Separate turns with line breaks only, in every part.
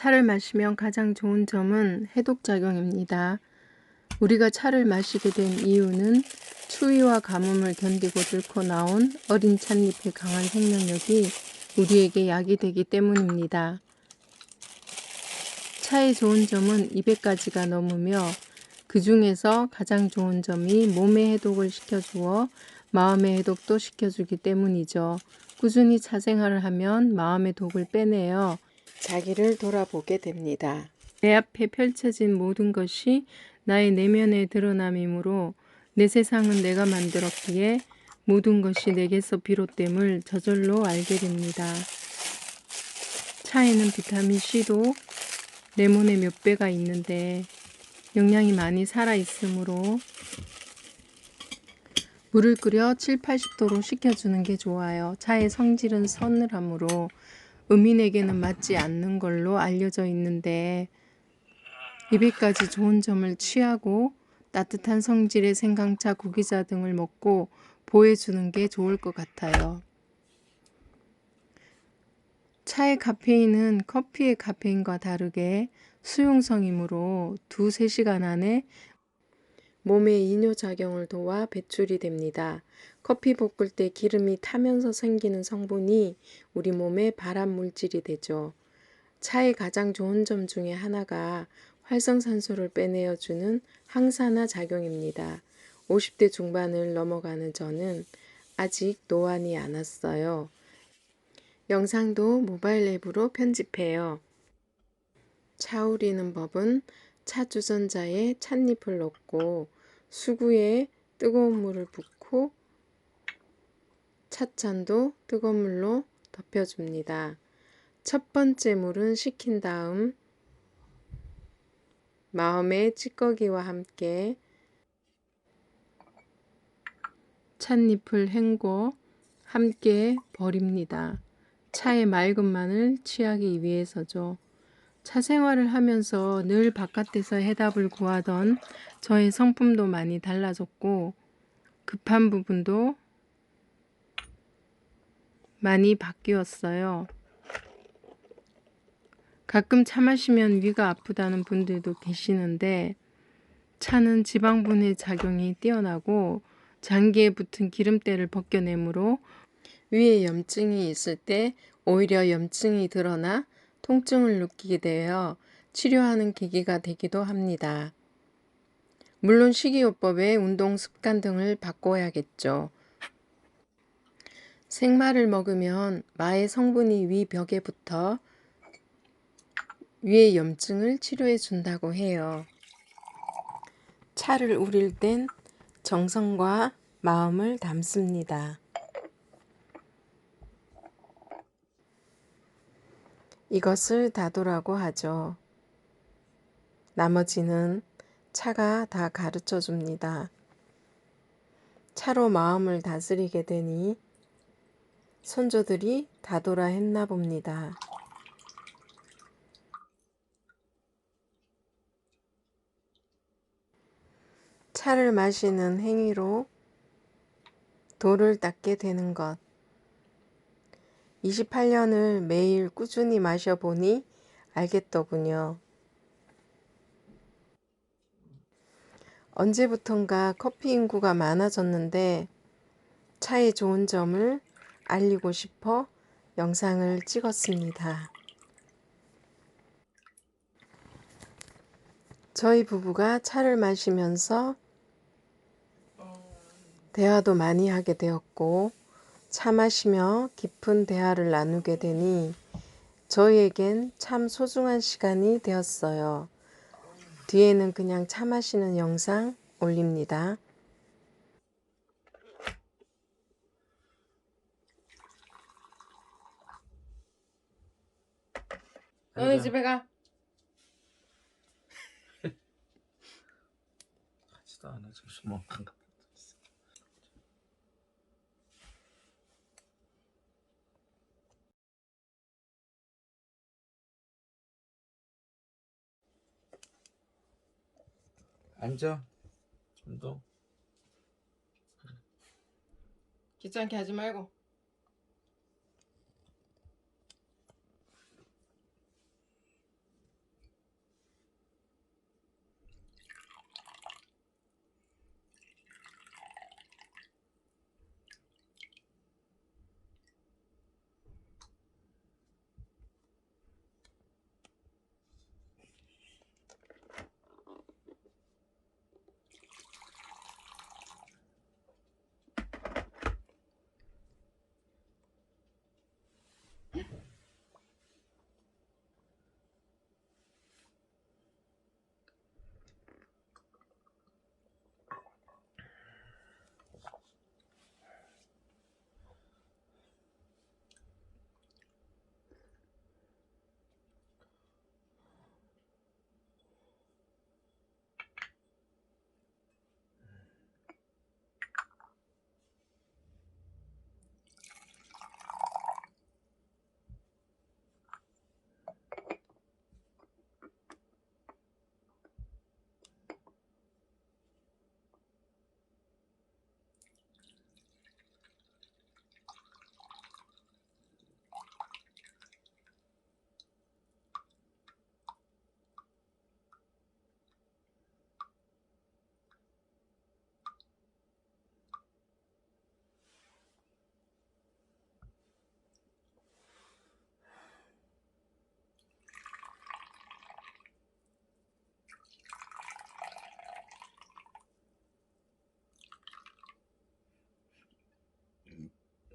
차를 마시면 가장 좋은 점은 해독작용입니다. 우리가 차를 마시게 된 이유는 추위와 가뭄을 견디고 뚫고 나온 어린 찻잎의 강한 생명력이 우리에게 약이 되기 때문입니다. 차의 좋은 점은 200가지가 넘으며 그 중에서 가장 좋은 점이 몸의 해독을 시켜주어 마음의 해독도 시켜주기 때문이죠. 꾸준히 차 생활을 하면 마음의 독을 빼내어 자기를 돌아보게 됩니다. 내 앞에 펼쳐진 모든 것이 나의 내면에 드러남이므로 내 세상은 내가 만들었기에 모든 것이 내게서 비롯됨을 저절로 알게 됩니다. 차에는 비타민 C도 레몬의 몇 배가 있는데 영양이 많이 살아 있으므로 물을 끓여 7, 80도로 식혀주는 게 좋아요. 차의 성질은 서늘하므로 음인에게는 맞지 않는 걸로 알려져 있는데 200가지 좋은 점을 취하고 따뜻한 성질의 생강차, 구기자 등을 먹고 보해주는 게 좋을 것 같아요. 차의 카페인은 커피의 카페인과 다르게 수용성이므로 두세 시간 안에 몸의 이뇨작용을 도와 배출이 됩니다. 커피 볶을 때 기름이 타면서 생기는 성분이 우리 몸에 발암 물질이 되죠. 차의 가장 좋은 점 중에 하나가 활성산소를 빼내어주는 항산화 작용입니다. 50대 중반을 넘어가는 저는 아직 노안이 안 왔어요. 영상도 모바일 앱으로 편집해요. 차 우리는 법은 차 주전자에 찻잎을 넣고 수구에 뜨거운 물을 붓고 찻잔도 뜨거운 물로 덮여줍니다. 첫 번째 물은 식힌 다음 마음의 찌꺼기와 함께 찻잎을 헹궈 함께 버립니다. 차의 맑은 만을 취하기 위해서죠. 차 생활을 하면서 늘 바깥에서 해답을 구하던 저의 성품도 많이 달라졌고 급한 부분도 많이 바뀌었어요. 가끔 차 마시면 위가 아프다는 분들도 계시는데 차는 지방분해 작용이 뛰어나고 장기에 붙은 기름때를 벗겨내므로 위에 염증이 있을 때 오히려 염증이 드러나 통증을 느끼게 되어 치료하는 계기가 되기도 합니다. 물론 식이요법에 운동 습관 등을 바꿔야겠죠. 생마를 먹으면 마의 성분이 위 벽에 붙어 위의 염증을 치료해 준다고 해요. 차를 우릴 땐 정성과 마음을 담습니다. 이것을 다도라고 하죠. 나머지는 차가 다 가르쳐 줍니다. 차로 마음을 다스리게 되니 선조들이 다도라 했나 봅니다. 차를 마시는 행위로 도를 닦게 되는 것. 28년을 매일 꾸준히 마셔보니 알겠더군요. 언제부턴가 커피 인구가 많아졌는데 차의 좋은 점을 알리고 싶어 영상을 찍었습니다. 저희 부부가 차를 마시면서 대화도 많이 하게 되었고 차 마시며 깊은 대화를 나누게 되니 저희에겐 참 소중한 시간이 되었어요. 뒤에는 그냥 차 마시는 영상 올립니다. 너네 집에 가.
하지도 않아 지금 뭐 반갑. 앉아. 좀 더.
귀찮게 하지 말고.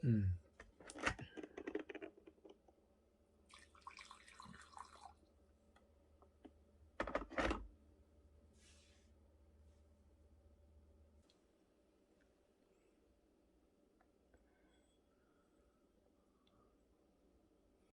Mm.